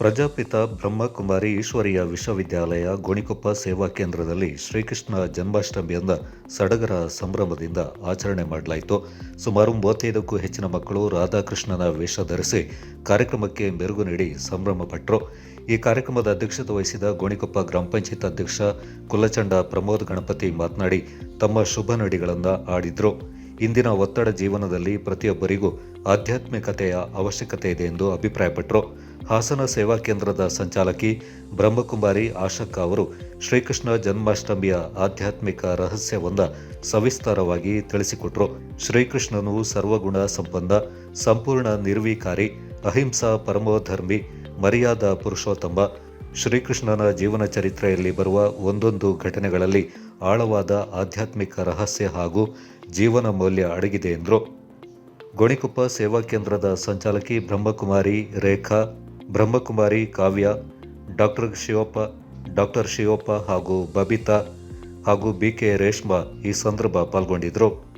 ಪ್ರಜಾಪಿತ ಬ್ರಹ್ಮಕುಮಾರಿ ಈಶ್ವರಿಯ ವಿಶ್ವವಿದ್ಯಾಲಯ ಗೋಣಿಕೊಪ್ಪ ಸೇವಾ ಕೇಂದ್ರದಲ್ಲಿ ಶ್ರೀಕೃಷ್ಣ ಜನ್ಮಾಷ್ಟಮಿಯಿಂದ ಸಡಗರ ಸಂಭ್ರಮದಿಂದ ಆಚರಣೆ ಮಾಡಲಾಯಿತು. ಸುಮಾರು ಮೂವತ್ತೈದಕ್ಕೂ ಹೆಚ್ಚಿನ ಮಕ್ಕಳು ರಾಧಾಕೃಷ್ಣನ ವೇಷ ಧರಿಸಿ ಕಾರ್ಯಕ್ರಮಕ್ಕೆ ಮೆರುಗು ನೀಡಿ ಸಂಭ್ರಮಪಟ್ಟರು ಈ ಕಾರ್ಯಕ್ರಮದ ಅಧ್ಯಕ್ಷತೆ ವಹಿಸಿದ ಗೋಣಿಕೊಪ್ಪ ಗ್ರಾಮ ಪಂಚಾಯತ್ ಅಧ್ಯಕ್ಷ ಕುಲಚಂಡ ಪ್ರಮೋದ್ ಗಣಪತಿ ಮಾತನಾಡಿ, ತಮ್ಮ ಶುಭ ನಡಿಗಳನ್ನು ಆಡಿದ್ರು. ಇಂದಿನ ಒತ್ತಡ ಜೀವನದಲ್ಲಿ ಪ್ರತಿಯೊಬ್ಬರಿಗೂ ಆಧ್ಯಾತ್ಮಿಕತೆಯ ಅವಶ್ಯಕತೆ ಇದೆ ಎಂದು ಅಭಿಪ್ರಾಯಪಟ್ಟರು ಹಾಸನ ಸೇವಾ ಕೇಂದ್ರದ ಸಂಚಾಲಕಿ ಬ್ರಹ್ಮಕುಮಾರಿ ಆಶಕ್ಕ ಅವರು ಶ್ರೀಕೃಷ್ಣ ಜನ್ಮಾಷ್ಟಮಿಯ ಆಧ್ಯಾತ್ಮಿಕ ರಹಸ್ಯವನ್ನ ಸವಿಸ್ತಾರವಾಗಿ ತಿಳಿಸಿಕೊಟ್ರು. ಶ್ರೀಕೃಷ್ಣನು ಸರ್ವಗುಣ ಸಂಪನ್ನ, ಸಂಪೂರ್ಣ ನಿರ್ವೀಕಾರಿ, ಅಹಿಂಸಾ ಪರಮೋಧರ್ಮಿ, ಮರ್ಯಾದ ಪುರುಷೋತ್ತಮ. ಶ್ರೀಕೃಷ್ಣನ ಜೀವನ ಚರಿತ್ರೆಯಲ್ಲಿ ಬರುವ ಒಂದೊಂದು ಘಟನೆಗಳಲ್ಲಿ ಆಳವಾದ ಆಧ್ಯಾತ್ಮಿಕ ರಹಸ್ಯ ಹಾಗೂ ಜೀವನ ಮೌಲ್ಯ ಅಡಗಿದೆ ಎಂದರು. ಗೋಣಿಕೊಪ್ಪ ಸೇವಾ ಕೇಂದ್ರದ ಸಂಚಾಲಕಿ ಬ್ರಹ್ಮಕುಮಾರಿ ರೇಖಾ ಬ್ರಹ್ಮಕುಮಾರಿ ಕಾವ್ಯ ಡಾಕ್ಟರ್ ಶಿವಪ್ಪ ಡಾಕ್ಟರ್ ಶಿವಪ್ಪ ಹಾಗೂ ಬಬಿತಾ ಹಾಗೂ ಬಿಕೆ ರೇಷ್ಮಾ ಈ ಸಂದರ್ಭ ಪಾಲ್ಗೊಂಡಿದ್ದರು